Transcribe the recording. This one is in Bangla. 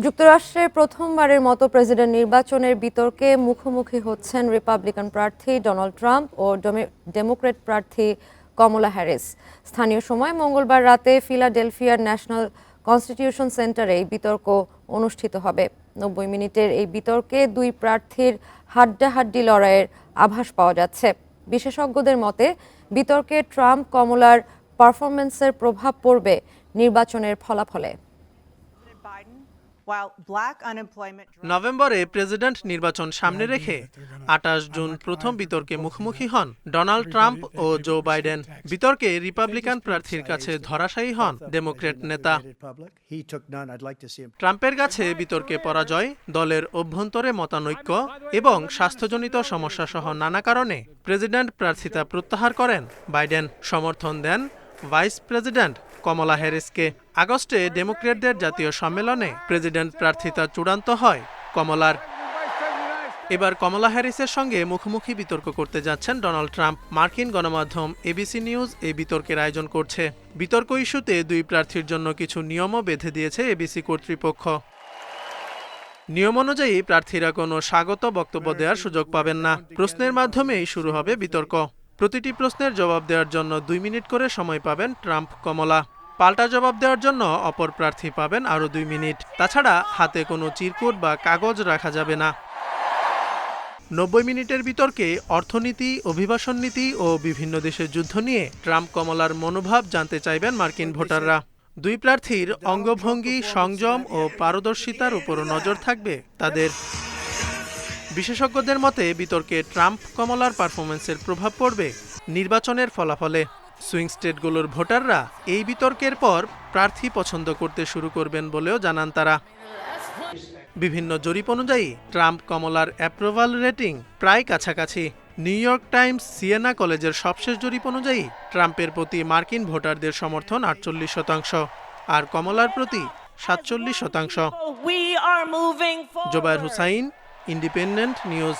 যুক্তরাষ্ট্রে প্রথমবারের মতো প্রেসিডেন্ট নির্বাচনের বিতর্কে মুখোমুখি হচ্ছেন রিপাবলিকান প্রার্থী ডোনাল্ড ট্রাম্প ও ডেমে- ডেমোক্র্যাট প্রার্থী কমলা হ্যারিস। স্থানীয় সময় মঙ্গলবার রাতে ফিলাডেলফিয়ার ন্যাশনাল কনস্টিটিউশন সেন্টারে এই বিতর্ক অনুষ্ঠিত হবে। নব্বই মিনিটের এই বিতর্কে দুই প্রার্থীর হাড্ডাহাড্ডি লড়াইয়ের আভাস পাওয়া যাচ্ছে। বিশেষজ্ঞদের মতে, বিতর্কে ট্রাম্প কমলার পারফরমেন্সের প্রভাব পড়বে নির্বাচনের ফলাফলে। নভেম্বরে প্রেসিডেন্ট নির্বাচন সামনে রেখে আঠাশ জুন প্রথম বিতর্কে মুখোমুখি হন ডোনাল্ড ট্রাম্প ও জো বাইডেন। বিতর্কে রিপাবলিকান প্রার্থীর কাছে ধরাশায়ী হন ডেমোক্রেট নেতা. ট্রাম্পের কাছে বিতর্কে পরাজয়, দলের অভ্যন্তরে মতানৈক্য এবং স্বাস্থ্যজনিত সমস্যাসহ নানা কারণে প্রেসিডেন্ট প্রার্থিতা প্রত্যাহার করেন। বাইডেন সমর্থন দেন ভাইস প্রেসিডেন্ট কমলা হ্যারিসকে আগস্টে ডেমোক্রেটদের জাতীয় সম্মেলনে প্রেসিডেন্ট প্রার্থিতা চূড়ান্ত হয় কমলার। এবার কমলা হ্যারিসের সঙ্গে মুখোমুখি বিতর্ক করতে যাচ্ছেন ডোনাল্ড ট্রাম্প। মার্কিন গণমাধ্যম এবিসি নিউজ এই বিতর্কের আয়োজন করছে। বিতর্ক ইস্যুতে দুই প্রার্থীর জন্য কিছু নিয়মও বেঁধে দিয়েছে এবিসি কর্তৃপক্ষ। নিয়ম অনুযায়ী প্রার্থীরা কোনো স্বাগত বক্তব্য দেওয়ার সুযোগ পাবেন না। প্রশ্নের মাধ্যমেই শুরু হবে বিতর্ক। প্রতিটি প্রশ্নের জবাব দেওয়ার জন্য দুই মিনিট করে সময় পাবেন ট্রাম্প কমলা। পাল্টা জবাব দেওয়ার জন্য অপর প্রার্থী পাবেন আরও দুই মিনিট। তাছাড়া হাতে কোনো চিরকুট বা কাগজ রাখা যাবে না। নব্বই মিনিটের বিতর্কে অর্থনীতি, অভিবাসন নীতি ও বিভিন্ন দেশের যুদ্ধ নিয়ে ট্রাম্প কমলার মনোভাব জানতে চাইবেন মার্কিন ভোটাররা। দুই প্রার্থীর অঙ্গভঙ্গি, সংযম ও পারদর্শিতার উপর নজর থাকবে তাদের। বিশেষজ্ঞদের মতে বিতর্কে ট্রাম্প কমলার পারফরমেন্সের প্রভাব পড়বে নির্বাচনের ফলাফলে। সুইং স্টেটগুলোর ভোটাররা এই বিতর্কের পর প্রার্থী পছন্দ করতে শুরু করবেন বলেও জানান তারা। বিভিন্ন জরিপ অনুযায়ী ট্রাম্প কমলার অ্যাপ্রুভাল রেটিং প্রায় কাছাকাছি। নিউ ইয়র্ক টাইমস সিয়েনা কলেজের সবশেষ জরিপ অনুযায়ী ট্রাম্পের প্রতি মার্কিন ভোটারদের সমর্থন আটচল্লিশ শতাংশ আর কমলার প্রতি সাতচল্লিশ শতাংশ। Zobayer Hussain independent news